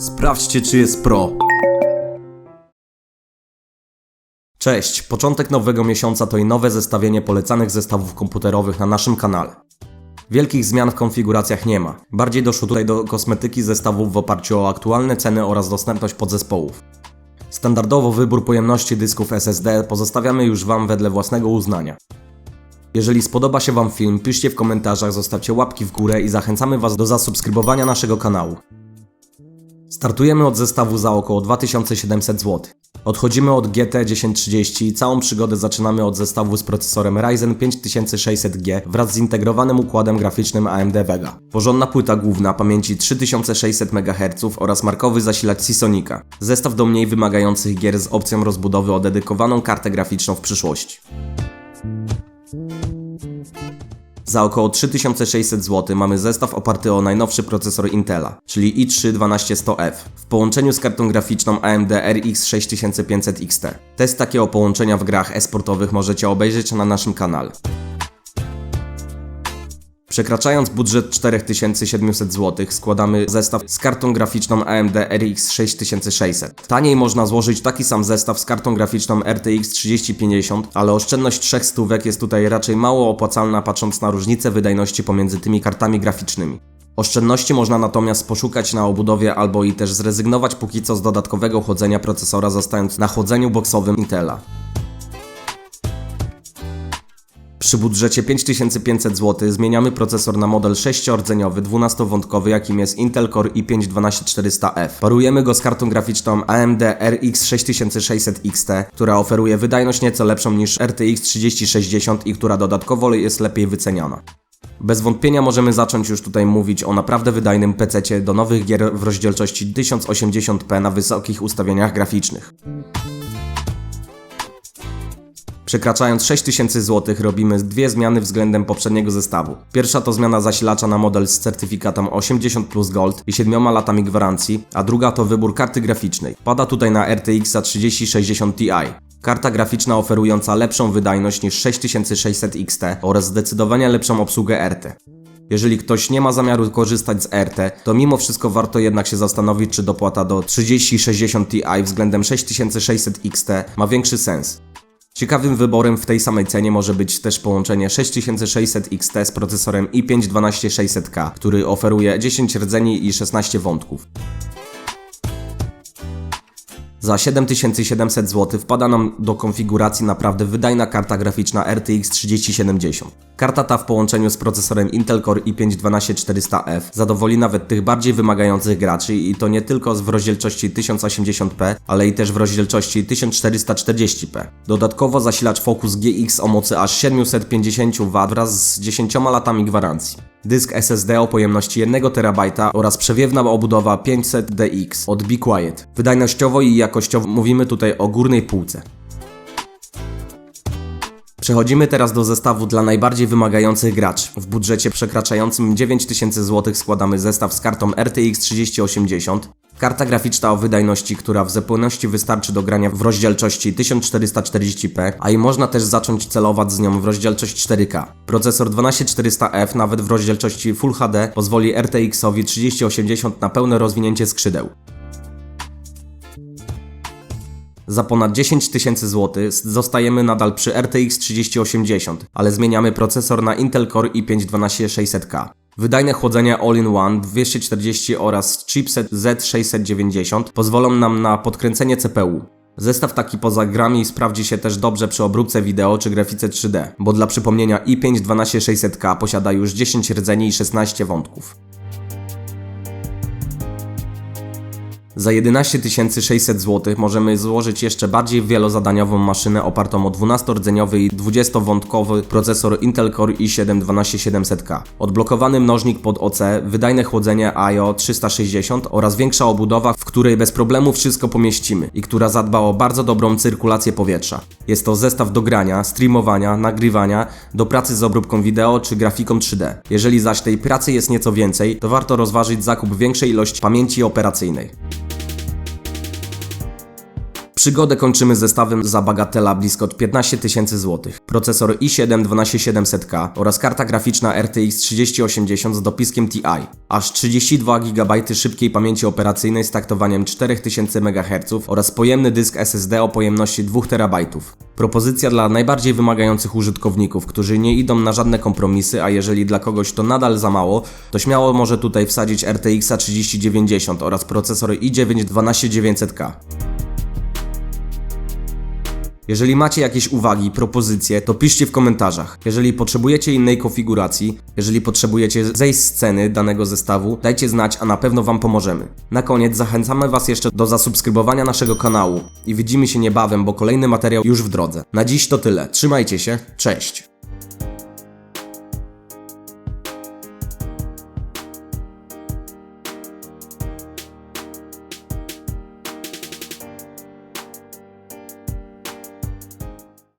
Sprawdźcie, czy jest pro. Cześć, początek nowego miesiąca to i nowe zestawienie polecanych zestawów komputerowych na naszym kanale. Wielkich zmian w konfiguracjach nie ma. Bardziej doszło tutaj do kosmetyki zestawów w oparciu o aktualne ceny oraz dostępność podzespołów. Standardowo wybór pojemności dysków SSD pozostawiamy już Wam wedle własnego uznania. Jeżeli spodoba się Wam film, piszcie w komentarzach, zostawcie łapki w górę i zachęcamy Was do zasubskrybowania naszego kanału. Startujemy od zestawu za około 2700 zł. Odchodzimy od GT 1030 i całą przygodę zaczynamy od zestawu z procesorem Ryzen 5600G wraz z zintegrowanym układem graficznym AMD Vega. Porządna płyta główna pamięci 3600 MHz oraz markowy zasilacz Seasonica. Zestaw do mniej wymagających gier z opcją rozbudowy o dedykowaną kartę graficzną w przyszłości. Za około 3600 zł mamy zestaw oparty o najnowszy procesor Intela, czyli i3-12100F, w połączeniu z kartą graficzną AMD RX 6500 XT. Test takiego połączenia w grach e-sportowych możecie obejrzeć na naszym kanale. Przekraczając budżet 4700 zł, składamy zestaw z kartą graficzną AMD RX 6600. Taniej można złożyć taki sam zestaw z kartą graficzną RTX 3050, ale oszczędność 3 stówek jest tutaj raczej mało opłacalna patrząc na różnicę wydajności pomiędzy tymi kartami graficznymi. Oszczędności można natomiast poszukać na obudowie albo i też zrezygnować póki co z dodatkowego chłodzenia procesora zostając na chłodzeniu boksowym Intela. Przy budżecie 5500 zł zmieniamy procesor na model 6-rdzeniowy, 12-wątkowy, jakim jest Intel Core i5-12400F. Parujemy go z kartą graficzną AMD RX 6600 XT, która oferuje wydajność nieco lepszą niż RTX 3060 i która dodatkowo jest lepiej wyceniana. Bez wątpienia możemy zacząć już tutaj mówić o naprawdę wydajnym PC do nowych gier w rozdzielczości 1080p na wysokich ustawieniach graficznych. Przekraczając 6000 zł robimy dwie zmiany względem poprzedniego zestawu. Pierwsza to zmiana zasilacza na model z certyfikatem 80 plus Gold i 7 latami gwarancji, a druga to wybór karty graficznej. Pada tutaj na RTX 3060 Ti. Karta graficzna oferująca lepszą wydajność niż 6600 XT oraz zdecydowanie lepszą obsługę RT. Jeżeli ktoś nie ma zamiaru korzystać z RT, to mimo wszystko warto jednak się zastanowić, czy dopłata do 3060 Ti względem 6600 XT ma większy sens. Ciekawym wyborem w tej samej cenie może być też połączenie 6600 XT z procesorem i5-12600K, który oferuje 10 rdzeni i 16 wątków. Za 7700 zł wpada nam do konfiguracji naprawdę wydajna karta graficzna RTX 3070. Karta ta w połączeniu z procesorem Intel Core i5-12400F zadowoli nawet tych bardziej wymagających graczy i to nie tylko w rozdzielczości 1080p, ale i też w rozdzielczości 1440p. Dodatkowo zasilacz Focus GX o mocy aż 750 W wraz z 10 latami gwarancji. Dysk SSD o pojemności 1 TB oraz przewiewna obudowa 500DX od Be Quiet. Wydajnościowo i jakościowo mówimy tutaj o górnej półce. Przechodzimy teraz do zestawu dla najbardziej wymagających graczy. W budżecie przekraczającym 9000 zł składamy zestaw z kartą RTX 3080, Karta graficzna o wydajności, która w zupełności wystarczy do grania w rozdzielczości 1440p, a i można też zacząć celować z nią w rozdzielczość 4K. Procesor 12400F nawet w rozdzielczości Full HD pozwoli RTX-owi 3080 na pełne rozwinięcie skrzydeł. Za ponad 10 tysięcy złotych zostajemy nadal przy RTX 3080, ale zmieniamy procesor na Intel Core i5-12600K. Wydajne chłodzenie All-in-One 240 oraz chipset Z690 pozwolą nam na podkręcenie CPU. Zestaw taki poza grami sprawdzi się też dobrze przy obróbce wideo czy grafice 3D, bo dla przypomnienia i5-12600K posiada już 10 rdzeni i 16 wątków. Za 11 600 zł możemy złożyć jeszcze bardziej wielozadaniową maszynę opartą o 12-rdzeniowy i 20-wątkowy procesor Intel Core i7-12700K. Odblokowany mnożnik pod OC, wydajne chłodzenie IO 360 oraz większa obudowa, w której bez problemu wszystko pomieścimy i która zadba o bardzo dobrą cyrkulację powietrza. Jest to zestaw do grania, streamowania, nagrywania, do pracy z obróbką wideo czy grafiką 3D. Jeżeli zaś tej pracy jest nieco więcej, to warto rozważyć zakup większej ilości pamięci operacyjnej. Przygodę kończymy zestawem za bagatela blisko 15 tysięcy złotych. Procesor i7 12700K oraz karta graficzna RTX 3080 z dopiskiem TI. Aż 32 GB szybkiej pamięci operacyjnej z taktowaniem 4000 MHz oraz pojemny dysk SSD o pojemności 2 TB. Propozycja dla najbardziej wymagających użytkowników, którzy nie idą na żadne kompromisy, a jeżeli dla kogoś to nadal za mało, to śmiało może tutaj wsadzić RTX 3090 oraz procesor i9 12900K. Jeżeli macie jakieś uwagi, propozycje, to piszcie w komentarzach. Jeżeli potrzebujecie innej konfiguracji, jeżeli potrzebujecie zejść z ceny danego zestawu, dajcie znać, a na pewno Wam pomożemy. Na koniec zachęcamy Was jeszcze do zasubskrybowania naszego kanału i widzimy się niebawem, bo kolejny materiał już w drodze. Na dziś to tyle. Trzymajcie się, cześć!